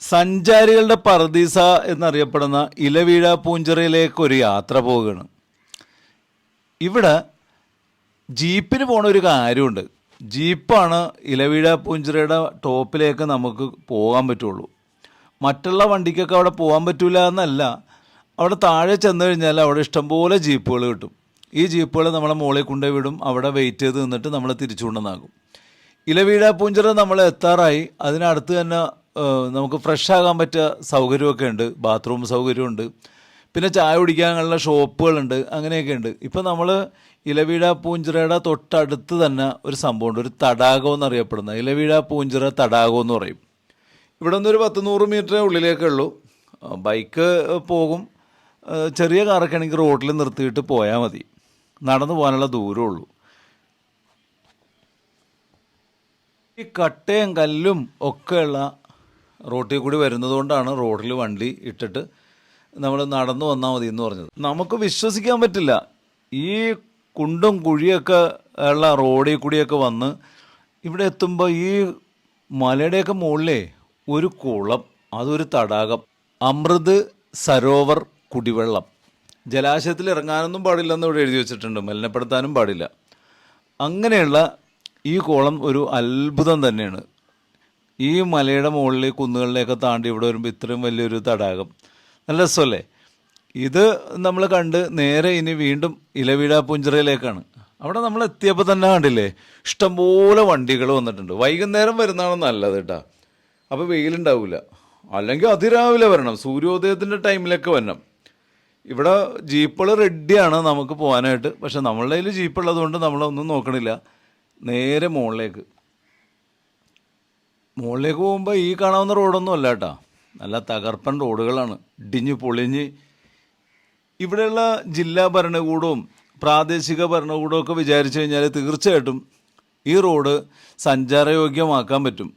സഞ്ചാരികളുടെ പർദീസ എന്നറിയപ്പെടുന്ന ഇലവീഴ പൂഞ്ചിറയിലേക്ക് ഒരു യാത്ര പോവുകയാണ്. ഇവിടെ ജീപ്പിന് പോണ ഒരു കാര്യമുണ്ട്. ജീപ്പാണ് ഇലവീഴ പൂഞ്ചിറയുടെ ടോപ്പിലേക്ക് നമുക്ക് പോകാൻ പറ്റുള്ളൂ. മറ്റുള്ള വണ്ടിക്കൊക്കെ അവിടെ പോകാൻ പറ്റില്ല എന്നല്ല. അവിടെ താഴെ ചെന്ന് കഴിഞ്ഞാൽ അവിടെ ഇഷ്ടംപോലെ ജീപ്പുകൾ കിട്ടും. ഈ ജീപ്പുകൾ നമ്മളെ മുകളിൽ കൊണ്ടുപോയി വിടും. അവിടെ വെയിറ്റ് ചെയ്ത് നിന്നിട്ട് നമ്മൾ തിരിച്ചു കൊണ്ടുവന്നാകും ഇലവീഴ പൂഞ്ചിറ നമ്മൾ എത്താറായി. അതിനടുത്ത് തന്നെ നമുക്ക് ഫ്രഷ് ആകാൻ പറ്റിയ സൗകര്യമൊക്കെ ഉണ്ട്. ബാത്റൂം സൗകര്യമുണ്ട്. പിന്നെ ചായ കുടിക്കാനുള്ള ഷോപ്പുകളുണ്ട്. അങ്ങനെയൊക്കെ ഉണ്ട് ഇപ്പം നമ്മൾ ഇലവീഴ പൂഞ്ചിറയുടെ തൊട്ടടുത്ത് തന്നെ ഒരു സംഭവമുണ്ട്. ഒരു തടാകം എന്നറിയപ്പെടുന്ന ഇലവീഴ പൂഞ്ചിറ തടാകം എന്ന് പറയും. ഇവിടെ നിന്ന് ഒരു പത്ത് നൂറ് മീറ്റർ ഉള്ളിലേക്കേ ഉള്ളൂ. ബൈക്ക് പോകും. ചെറിയ കാറൊക്കെ ആണെങ്കിൽ റോഡിൽ നിർത്തിയിട്ട് പോയാൽ മതി. നടന്നു പോകാനുള്ള ദൂരമേ ഉള്ളൂ. ഈ കട്ടയും കല്ലും ഒക്കെയുള്ള റോട്ടിൽ കൂടി വരുന്നതുകൊണ്ടാണ് റോഡിൽ വണ്ടി ഇട്ടിട്ട് നമ്മൾ നടന്നു വന്നാൽ മതി എന്ന് പറഞ്ഞത്. നമുക്ക് വിശ്വസിക്കാൻ പറ്റില്ല. ഈ കുണ്ടും കുഴിയൊക്കെ ഉള്ള റോഡിൽ കൂടിയൊക്കെ വന്ന് ഇവിടെ എത്തുമ്പോൾ ഈ മലയുടെയൊക്കെ മുകളിലേ ഒരു കുളം അതൊരു തടാകം. അമൃത് സരോവർ കുടിവെള്ളം. ജലാശയത്തിൽ ഇറങ്ങാനൊന്നും പാടില്ലെന്ന് ഇവിടെ എഴുതി വെച്ചിട്ടുണ്ട്. മലിനപ്പെടുത്താനും പാടില്ല. അങ്ങനെയുള്ള ഈ കുളം ഒരു അത്ഭുതം തന്നെയാണ്. ഈ മലയുടെ മുകളിൽ കുന്നുകളിലേക്ക് താണ്ടി ഇവിടെ വരുമ്പോൾ ഇത്രയും വലിയൊരു തടാകം. നല്ല രസമല്ലേ? ഇത് നമ്മൾ കണ്ട് നേരെ ഇനി വീണ്ടും ഇലവീഴ പുഞ്ചിറയിലേക്കാണ്. അവിടെ നമ്മൾ എത്തിയപ്പോൾ തന്നെ കണ്ടില്ലേ? ഇഷ്ടംപോലെ വണ്ടികൾ വന്നിട്ടുണ്ട്. വൈകുന്നേരം വരുന്നതാണ് നല്ലത് കേട്ടോ. അപ്പോൾ വെയിലുണ്ടാവില്ല അല്ലെങ്കിൽ അതിരാവിലെ വരണം. സൂര്യോദയത്തിന്റെ ടൈമിലൊക്കെ വരണം. ഇവിടെ ജീപ്പുകൾ റെഡിയാണ് നമുക്ക് പോകാനായിട്ട് പക്ഷെ നമ്മളുടെ കയ്യിൽ ജീപ്പ് ഉള്ളതുകൊണ്ട് നമ്മളൊന്നും നോക്കണില്ല. നേരെ മുകളിലേക്ക്. മുകളിലേക്ക് പോകുമ്പോൾ ഈ കാണാവുന്ന റോഡൊന്നും അല്ല കേട്ടോ. നല്ല തകർപ്പൻ റോഡുകളാണ്. ഇടിഞ്ഞ് പൊളിഞ്ഞ്. ഇവിടെയുള്ള ജില്ലാ ഭരണകൂടവും പ്രാദേശിക ഭരണകൂടവും ഒക്കെ വിചാരിച്ചു കഴിഞ്ഞാൽ തീർച്ചയായിട്ടും ഈ റോഡ് സഞ്ചാരയോഗ്യമാക്കാൻ പറ്റും.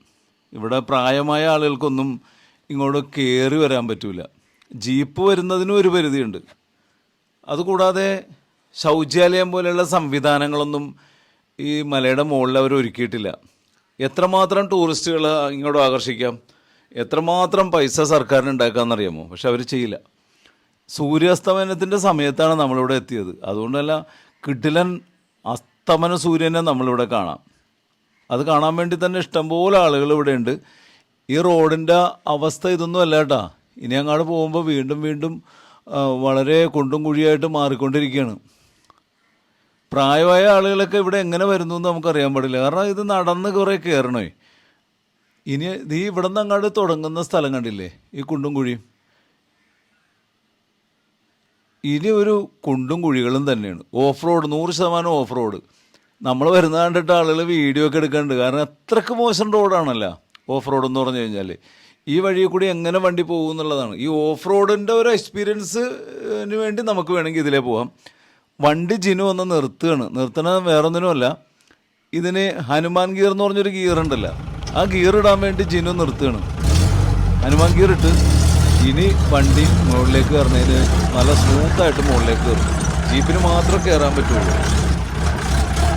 ഇവിടെ പ്രായമായ ആളുകൾക്കൊന്നും ഇങ്ങോട്ട് കയറി വരാൻ പറ്റില്ല ജീപ്പ് വരുന്നതിനും ഒരു പരിധിയുണ്ട്. അതുകൂടാതെ ശൗചാലയം പോലെയുള്ള സംവിധാനങ്ങളൊന്നും ഈ മലയുടെ മുകളിൽ അവർ ഒരുക്കിയിട്ടില്ല എത്രമാത്രം ടൂറിസ്റ്റുകൾ ഇങ്ങോട്ട് ആകർഷിക്കാം? എത്രമാത്രം പൈസ സർക്കാരിന് ഉണ്ടാക്കാമെന്നറിയാമോ പക്ഷെ അവർ ചെയ്യില്ല. സൂര്യാസ്തമനത്തിന്റെ സമയത്താണ് നമ്മളിവിടെ എത്തിയത്. അതുകൊണ്ടല്ല കിടിലൻ അസ്തമന സൂര്യനെ നമ്മളിവിടെ കാണാം. അത് കാണാൻ വേണ്ടി തന്നെ ഇഷ്ടംപോലെ ആളുകൾ ഇവിടെ ഉണ്ട്. ഈ റോഡിന്റെ അവസ്ഥ ഇതൊന്നും അല്ല കേട്ടാ. ഇനി അങ്ങോട്ട് പോകുമ്പോൾ വീണ്ടും വീണ്ടും വളരെ കുണ്ടും കുഴിയായിട്ട് മാറിക്കൊണ്ടിരിക്കുകയാണ്. പ്രായമായ ആളുകളൊക്കെ ഇവിടെ എങ്ങനെ വരുന്നു എന്ന് നമുക്കറിയാൻ പാടില്ല. കാരണം ഇത് നടന്ന് കുറേ കയറണേ ഇനി നീ ഇവിടെ നിന്ന് അങ്ങോട്ട് തുടങ്ങുന്ന സ്ഥലം കണ്ടില്ലേ? ഈ കുണ്ടും കുഴിയും. ഇനി ഒരു കുണ്ടും കുഴികളും തന്നെയാണ്. ഓഫ് റോഡ് നൂറ് ശതമാനം ഓഫ് റോഡ് നമ്മൾ വരുന്ന കണ്ടിട്ട് ആളുകൾ വീഡിയോ ഒക്കെ എടുക്കുന്നുണ്ട്. കാരണം അത്രയ്ക്ക് മോശം റോഡാണല്ലോ ഓഫ് റോഡ് എന്ന് പറഞ്ഞു കഴിഞ്ഞാൽ. ഈ വഴി കൂടി എങ്ങനെ വണ്ടി പോകും എന്നുള്ളതാണ്. ഈ ഓഫ് റോഡിന്റെ ഒരു എക്സ്പീരിയൻസിന് വേണ്ടി നമുക്ക് വേണമെങ്കിൽ ഇതിലേ പോകാം വണ്ടി ജിനു ഒന്ന് നിർത്തുകയാണ്. നിർത്തണത് വേറൊന്നിനുമല്ല. ഇതിന് ഹനുമാൻ ഗിയർ എന്ന് പറഞ്ഞൊരു ഗിയർ ഉണ്ടല്ലോ. ആ ഗിയർ ഇടാൻ വേണ്ടി ജിനു നിർത്തുകയാണ്. ഹനുമാൻ ഗിയർ ഇട്ട് ഇനി വണ്ടി മുകളിലേക്ക് കയറുന്നതിന് നല്ല സ്മൂത്തായിട്ട് മുകളിലേക്ക് കയറും. ജീപ്പിന് മാത്രം കയറാൻ പറ്റുള്ളൂ.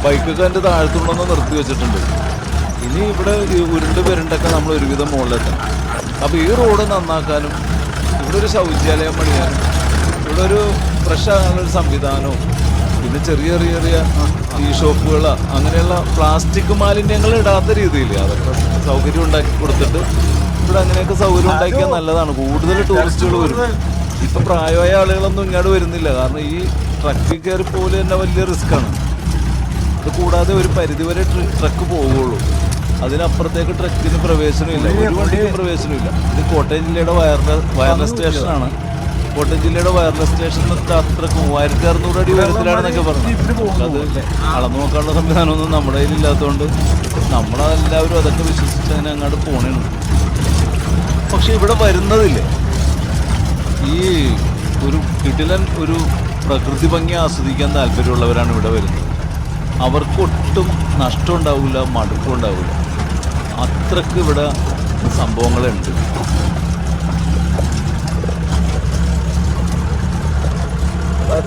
ബൈക്കൊക്കെ എന്റെ താഴത്തുള്ളൊന്ന് നിർത്തി വെച്ചിട്ടുണ്ട്. ഇനി ഇവിടെ ഉരുണ്ട് പെരുണ്ടൊക്കെ നമ്മൾ ഒരുവിധം മുകളിലെത്തണം. അപ്പോൾ ഈ റോഡ് നന്നാക്കാനും ഇവിടെ ഒരു ശൗചാലയം പണിയാനും ഇവിടെ ഒരു ഫ്രഷ് ഒരു സംവിധാനവും. പിന്നെ ചെറിയ ചെറിയ ചെറിയ ടീ ഷോപ്പുകൾ അങ്ങനെയുള്ള പ്ലാസ്റ്റിക് മാലിന്യങ്ങൾ ഇടാത്ത രീതിയിൽ അതൊക്കെ സൗകര്യം ഉണ്ടാക്കി കൊടുത്തിട്ട് ഇവിടെ അങ്ങനെയൊക്കെ സൗകര്യം ഉണ്ടാക്കിയാൽ നല്ലതാണ്. കൂടുതൽ ടൂറിസ്റ്റുകൾ വരും. ഇപ്പം പ്രായമായ ആളുകളൊന്നും ഇങ്ങോട്ട് വരുന്നില്ല. കാരണം ഈ ട്രക്കിൽ കയറി പോലെ തന്നെ വലിയ റിസ്ക്കാണ് ഇത് കൂടാതെ ഒരു പരിധിവരെ ട്ര- ട്രക്ക് പോവുകയുള്ളൂ അതിനപ്പുറത്തേക്ക് ട്രക്കിന് പ്രവേശനമില്ല. ഒരു വണ്ടിക്കും പ്രവേശനമില്ല. ഇത് കോട്ടയം ജില്ലയുടെ വയർലെസ് വയർലെസ് സ്റ്റേഷനാണ് കോട്ടയം ജില്ലയുടെ വയർലെസ് സ്റ്റേഷൻ അത്ര മൂവായിരത്തി അറുന്നൂറ് അടി ഉയരത്തിലാണെന്നൊക്കെ പറഞ്ഞു. അത് അളന്നു നോക്കാനുള്ള സംവിധാനമൊന്നും നമ്മുടെ കയ്യിൽ ഇല്ലാത്തതുകൊണ്ട് നമ്മളെല്ലാവരും അതൊക്കെ വിശ്വസിച്ച് അങ്ങനെ അങ്ങോട്ട് പോണേണ് പക്ഷെ ഇവിടെ വരുന്നതില്ലേ ഈ ഒരു കിടിലൻ ഒരു പ്രകൃതി ഭംഗി ആസ്വദിക്കാൻ താല്പര്യമുള്ളവരാണ് ഇവിടെ വരുന്നത്. അവർക്ക് ഒട്ടും നഷ്ടം ഉണ്ടാവില്ല. മടുപ്പുണ്ടാവില്ല അത്രയ്ക്ക് ഇവിടെ സംഭവങ്ങളുണ്ട്.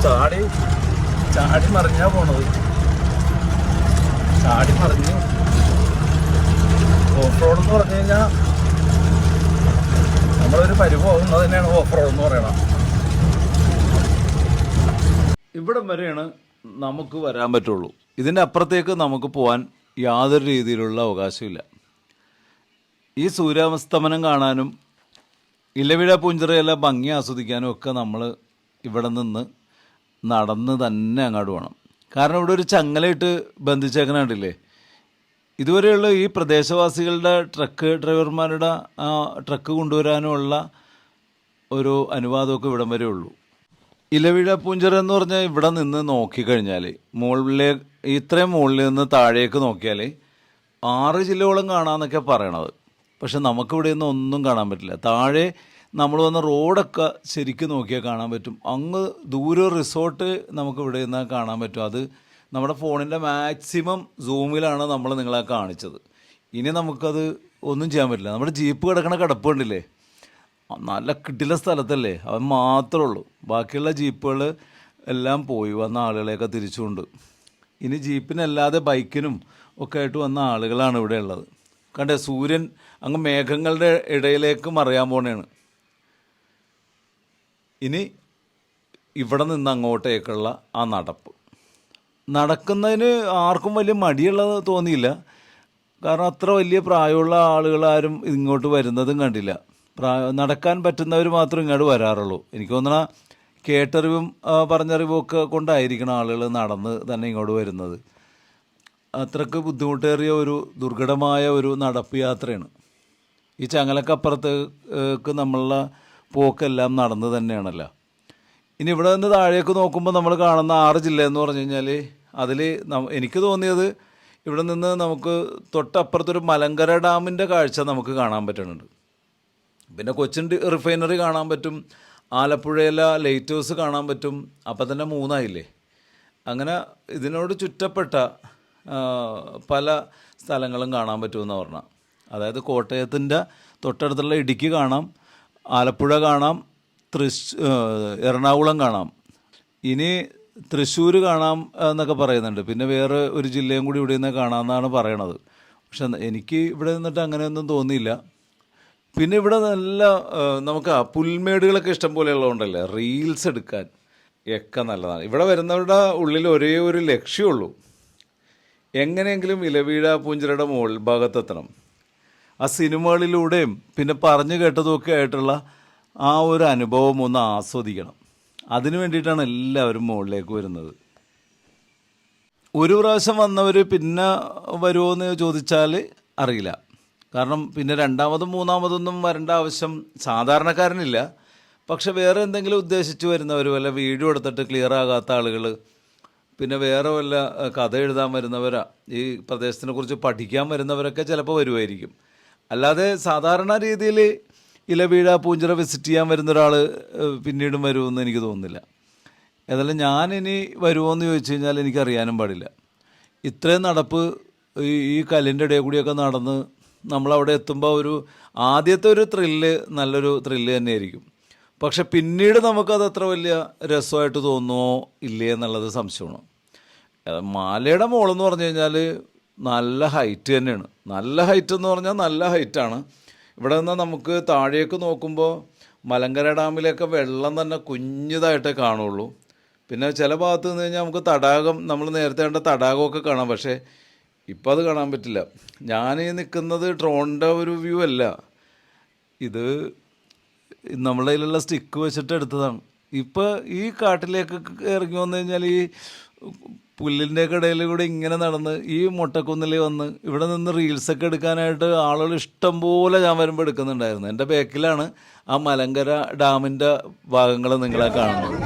ചാടി ചാടി മറിഞ്ഞാ പോണത്. ചാടി മറിഞ്ഞു ഓഫ് റോഡ് എന്ന് പറഞ്ഞു കഴിഞ്ഞാൽ പരിപോകുന്നത് തന്നെയാണ് ഓഫ് റോഡ് എന്ന് പറയണത്. ഇവിടം വരെയാണ് നമുക്ക് വരാൻ പറ്റുള്ളൂ. ഇതിന്റെ അപ്പുറത്തേക്ക് നമുക്ക് പോകാൻ യാതൊരു രീതിയിലുള്ള അവകാശമില്ല. ഈ സൂര്യാസ്തമനം കാണാനും ഇലവിഴ പൂഞ്ചിറയെല്ലാം ഭംഗി ആസ്വദിക്കാനും ഒക്കെ നമ്മൾ ഇവിടെ നിന്ന് നടന്ന് തന്നെ അങ്ങോട്ട് വേണം കാരണം ഇവിടെ ഒരു ചങ്ങലയിട്ട് ബന്ധിച്ചേക്കണ കണ്ടില്ലേ ഇതുവരെയുള്ള ഈ പ്രദേശവാസികളുടെ ട്രക്ക് ഡ്രൈവർമാരുടെ ആ ട്രക്ക് കൊണ്ടുവരാനുമുള്ള ഒരു അനുവാദമൊക്കെ ഇവിടം വരെ ഉള്ളൂ. ഇലവിഴ പൂഞ്ചിറ എന്ന് പറഞ്ഞാൽ ഇവിടെ നിന്ന് നോക്കിക്കഴിഞ്ഞാൽ മുകളിലെ ഇത്രയും മുകളിൽ നിന്ന് താഴേക്ക് നോക്കിയാൽ ആറ് ജില്ലയോളം കാണാമെന്നൊക്കെ പറയണത്. പക്ഷെ നമുക്കിവിടെ നിന്ന് ഒന്നും കാണാൻ പറ്റില്ല. താഴെ നമ്മൾ വന്ന റോഡൊക്കെ ശരിക്കും നോക്കിയാൽ കാണാൻ പറ്റും. അങ്ങ് ദൂരെ റിസോർട്ട് നമുക്ക് ഇവിടെ നിന്ന് കാണാൻ പറ്റും. അത് നമ്മുടെ ഫോണിന്റെ മാക്സിമം സൂമിലാണ് നമ്മൾ നിങ്ങളെ കാണിച്ചത്. ഇനി നമുക്കത് ഒന്നും ചെയ്യാൻ പറ്റില്ല. നമ്മുടെ ജീപ്പ് കിടക്കണ കിടപ്പ് കണ്ടില്ലേ? നല്ല കിട്ടില്ല സ്ഥലത്തല്ലേ? അവൻ മാത്രമേ ഉള്ളൂ. ബാക്കിയുള്ള ജീപ്പുകൾ എല്ലാം പോയി വന്ന ആളുകളെയൊക്കെ തിരിച്ചുകൊണ്ട്. ഇനി ജീപ്പിനല്ലാതെ ബൈക്കിനും ഒക്കെ ആയിട്ട് വന്ന ആളുകളാണ് ഇവിടെ ഉള്ളത്. കണ്ടേ സൂര്യൻ അങ്ങ് മേഘങ്ങളുടെ ഇടയിലേക്ക് മറിയാൻ പോണേണ്. ഇനി ഇവിടെ നിന്ന് അങ്ങോട്ടേക്കുള്ള ആ നടപ്പ്. നടക്കുന്നതിന് ആർക്കും വലിയ മടിയുള്ളത് തോന്നിയില്ല. കാരണം അത്ര വലിയ പ്രായമുള്ള ആളുകളാരും ഇങ്ങോട്ട് വരുന്നതും കണ്ടില്ല. പ്രായ നടക്കാൻ പറ്റുന്നവർ മാത്രം ഇങ്ങോട്ട് വരാറുള്ളൂ. എനിക്ക് തോന്നണ കേട്ടറിവും പറഞ്ഞറിവും ഒക്കെ കൊണ്ടായിരിക്കണം ആളുകൾ നടന്ന് തന്നെ ഇങ്ങോട്ട് വരുന്നത്. അത്രയ്ക്ക് ബുദ്ധിമുട്ടേറിയ ഒരു ദുർഘടമായ ഒരു നടപ്പ് യാത്രയാണ്. ഈ ചങ്ങലക്കപ്പുറത്തേക്ക് നമ്മളുടെ പോക്കെല്ലാം നടന്ന് തന്നെയാണല്ലോ. ഇനി ഇവിടെ നിന്ന് താഴേക്ക് നോക്കുമ്പോൾ നമ്മൾ കാണുന്ന ആറ് ജില്ല എന്ന് പറഞ്ഞു കഴിഞ്ഞാൽ അതിൽ എനിക്ക് തോന്നിയത് ഇവിടെ നിന്ന് നമുക്ക് തൊട്ടപ്പുറത്തൊരു മലങ്കര ഡാമിന്റെ കാഴ്ച നമുക്ക് കാണാൻ പറ്റുന്നുണ്ട്. പിന്നെ കൊച്ചിൻ റിഫൈനറി കാണാൻ പറ്റും ആലപ്പുഴയിലെ ലൈറ്റ് ഹൗസ് കാണാൻ പറ്റും അപ്പം തന്നെ മൂന്നായില്ലേ? അങ്ങനെ ഇതിനോട് ചുറ്റപ്പെട്ട പല സ്ഥലങ്ങളും കാണാൻ പറ്റുമെന്ന് പറഞ്ഞാൽ അതായത് കോട്ടയത്തിന്റെ തൊട്ടടുത്തുള്ള ഇടുക്കി കാണാം ആലപ്പുഴ കാണാം തൃശ് എറണാകുളം കാണാം. ഇനി തൃശ്ശൂർ കാണാം എന്നൊക്കെ പറയുന്നുണ്ട്. പിന്നെ വേറെ ഒരു ജില്ലയും കൂടി ഇവിടെ നിന്ന് കാണാമെന്നാണ് പറയണത്. പക്ഷെ എനിക്ക് ഇവിടെ നിന്നിട്ട് അങ്ങനെയൊന്നും തോന്നിയില്ല. പിന്നെ ഇവിടെ നല്ല നമുക്ക് പുൽമേടുകളൊക്കെ ഇഷ്ടം പോലെ ഉള്ളതുകൊണ്ടല്ലേ റീൽസ് എടുക്കാൻ ഒക്കെ നല്ലതാണ്. ഇവിടെ വരുന്നവരുടെ ഉള്ളിൽ ഒരേ ഒരു ലക്ഷ്യമുള്ളൂ എങ്ങനെയെങ്കിലും ഇലവീഴ പൂഞ്ചിറയുടെ മുകൾ ഭാഗത്തെത്തണം. ആ സിനിമകളിലൂടെയും പിന്നെ പറഞ്ഞു കേട്ടതുമൊക്കെ ആയിട്ടുള്ള ആ ഒരു അനുഭവം ഒന്ന് ആസ്വദിക്കണം. അതിനു വേണ്ടിയിട്ടാണ് എല്ലാവരും മുകളിലേക്ക് വരുന്നത്. ഒരു പ്രാവശ്യം വന്നവർ പിന്നെ വരുമോ എന്ന് ചോദിച്ചാൽ അറിയില്ല. കാരണം പിന്നെ രണ്ടാമതും മൂന്നാമതൊന്നും വരേണ്ട ആവശ്യം സാധാരണക്കാരനില്ല. പക്ഷെ വേറെ എന്തെങ്കിലും ഉദ്ദേശിച്ച് വരുന്നവർ വല്ല വീഡിയോ എടുത്തിട്ട് ക്ലിയർ ആകാത്ത ആളുകൾ പിന്നെ വേറെ വല്ല കഥ എഴുതാൻ വരുന്നവരാ ഈ പ്രദേശത്തിനെ കുറിച്ച് പഠിക്കാൻ വരുന്നവരൊക്കെ ചിലപ്പോൾ വരുമായിരിക്കും അല്ലാതെ സാധാരണ രീതിയിൽ ഇലവീഴ പൂഞ്ചിറ വിസിറ്റ് ചെയ്യാൻ വരുന്ന ഒരാൾ പിന്നീടും വരുമെന്ന് എനിക്ക് തോന്നുന്നില്ല. ഏതായാലും ഞാനിനി വരുമോ എന്ന് ചോദിച്ചു കഴിഞ്ഞാൽ എനിക്കറിയാനും പാടില്ല. ഇത്രയും നടപ്പ് ഈ ഈ കല്ലിന്റെ ഇടയിൽ കൂടിയൊക്കെ നടന്ന് നമ്മളവിടെ എത്തുമ്പോൾ ഒരു ആദ്യത്തെ ഒരു ത്രില്ല് നല്ലൊരു ത്രില്ല് തന്നെയായിരിക്കും. പക്ഷെ പിന്നീട് നമുക്കത് അത്ര വലിയ രസമായിട്ട് തോന്നുമോ ഇല്ലേ എന്നുള്ളത് സംശയമാണ്. മാലയുടെ മോളെന്ന് പറഞ്ഞു കഴിഞ്ഞാൽ നല്ല ഹൈറ്റ് തന്നെയാണ്. നല്ല ഹൈറ്റ് എന്ന് പറഞ്ഞാൽ നല്ല ഹൈറ്റാണ് ഇവിടെ നിന്ന് നമുക്ക് താഴേക്ക് നോക്കുമ്പോൾ മലങ്കര ഡാമിലൊക്കെ വെള്ളം തന്നെ കുഞ്ഞതായിട്ടേ കാണുള്ളൂ. പിന്നെ ചില ഭാഗത്ത് നിന്ന് കഴിഞ്ഞാൽ നമുക്ക് തടാകം നമ്മൾ നേരത്തെ കണ്ട തടാകമൊക്കെ കാണാം. പക്ഷേ ഇപ്പോൾ അത് കാണാൻ പറ്റില്ല. ഞാൻ ഈ നിൽക്കുന്നത് ഡ്രോണിന്റെ ഒരു വ്യൂ അല്ല. ഇത് നമ്മുടെ കയ്യിലുള്ള സ്റ്റിക്ക് വെച്ചിട്ട് എടുത്തതാണ്. ഇപ്പോൾ ഈ കാട്ടിലേക്ക് ഇറങ്ങി വന്നു കഴിഞ്ഞാൽ ഈ പുല്ലിന്റെ ഒക്കെ ഇടയിൽ കൂടെ ഇങ്ങനെ നടന്ന് ഈ മുട്ടക്കുന്നിൽ വന്ന് ഇവിടെ നിന്ന് റീൽസൊക്കെ എടുക്കാനായിട്ട് ആളുകൾ ഇഷ്ടം പോലെ ഞാൻ വരുമ്പോൾ എടുക്കുന്നുണ്ടായിരുന്നു. എന്റെ ബാക്കിലാണ് ആ മലങ്കര ഡാമിന്റെ ഭാഗങ്ങൾ നിങ്ങളെ കാണുന്നത്.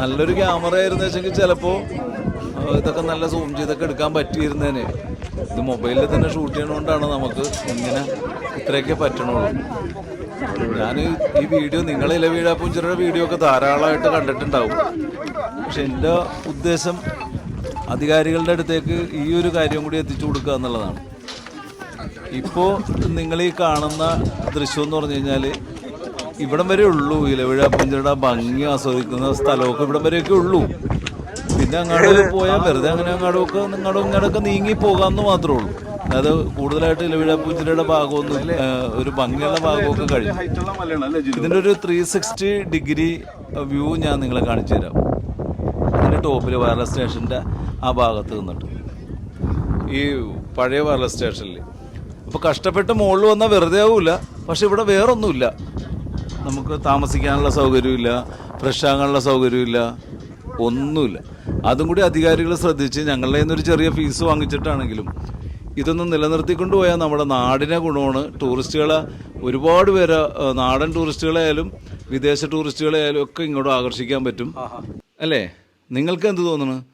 നല്ലൊരു ക്യാമറ ആയിരുന്നു വെച്ചെങ്കിൽ ചിലപ്പോൾ ഇതൊക്കെ നല്ല സൂം ചെയ്തൊക്കെ എടുക്കാൻ പറ്റിയിരുന്നേനെ. ഇത് മൊബൈലിൽ തന്നെ ഷൂട്ട് ചെയ്യണോണ്ടാണ് നമുക്ക് ഇങ്ങനെ ഇത്രയൊക്കെ പറ്റണുള്ളൂ. ഞാൻ ഈ വീഡിയോ നിങ്ങളെ ഇല പൂഞ്ചിറയുടെ വീഡിയോ ഒക്കെ ധാരാളമായിട്ട് കണ്ടിട്ടുണ്ടാവും. പക്ഷെ എന്റെ ഉദ്ദേശം അധികാരികളുടെ അടുത്തേക്ക് ഈ ഒരു കാര്യം കൂടി എത്തിച്ചു കൊടുക്കുക എന്നുള്ളതാണ്. ഇപ്പോൾ നിങ്ങൾ ഈ കാണുന്ന ദൃശ്യം എന്ന് പറഞ്ഞു കഴിഞ്ഞാൽ ഇവിടം വരെ ഉള്ളൂ. ഇലവിഴ പുഞ്ചട ഭംഗി ആസ്വദിക്കുന്ന സ്ഥലമൊക്കെ ഇവിടം വരെയൊക്കെ ഉള്ളൂ. പിന്നെ അങ്ങോട്ട് പോയാൽ വെറുതെ അങ്ങനെ അങ്ങോട്ടൊക്കെ നിങ്ങളുടെ ഇങ്ങോട്ടൊക്കെ നീങ്ങി പോകാമെന്ന് മാത്രമേ ഉള്ളൂ. അതായത് കൂടുതലായിട്ട് ഇലവിഴ ഇലവിഴാപ്പൂച്ചിലയുടെ ഭാഗമൊന്നും ഒരു ഭംഗിയുള്ള ഭാഗമൊക്കെ കഴിഞ്ഞു. ഇതിന്റെ ഒരു ത്രീ സിക്സ്റ്റി ഡിഗ്രി വ്യൂ ഞാൻ നിങ്ങളെ കാണിച്ചു തരാം. ടോപ്പിൽ വയർലെസ് സ്റ്റേഷന്റെ ആ ഭാഗത്ത് നിന്നിട്ട്. ഈ പഴയ വയർലെസ് സ്റ്റേഷനിൽ അപ്പോൾ കഷ്ടപ്പെട്ട് മുകളിൽ വന്നാൽ വെറുതെ ആവില്ല പക്ഷെ ഇവിടെ വേറൊന്നുമില്ല. നമുക്ക് താമസിക്കാനുള്ള സൗകര്യമില്ല ഫ്രഷ് ആകാനുള്ള സൗകര്യമില്ല ഒന്നുമില്ല. അതും കൂടി അധികാരികൾ ശ്രദ്ധിച്ച് ഞങ്ങളുടെ നിന്നൊരു ചെറിയ ഫീസ് വാങ്ങിച്ചിട്ടാണെങ്കിലും ഇതൊന്നും നിലനിർത്തിക്കൊണ്ട് പോയാൽ നമ്മുടെ നാടിനെ ഗുണമാണ്. ടൂറിസ്റ്റുകളെ ഒരുപാട് പേര് നാടൻ നാടൻ ടൂറിസ്റ്റുകളായാലും വിദേശ ടൂറിസ്റ്റുകളായാലും ഒക്കെ ഇങ്ങോട്ട് ആകർഷിക്കാൻ പറ്റും. അല്ലേ? നിങ്ങൾക്ക് എന്ത് തോന്നുന്നു?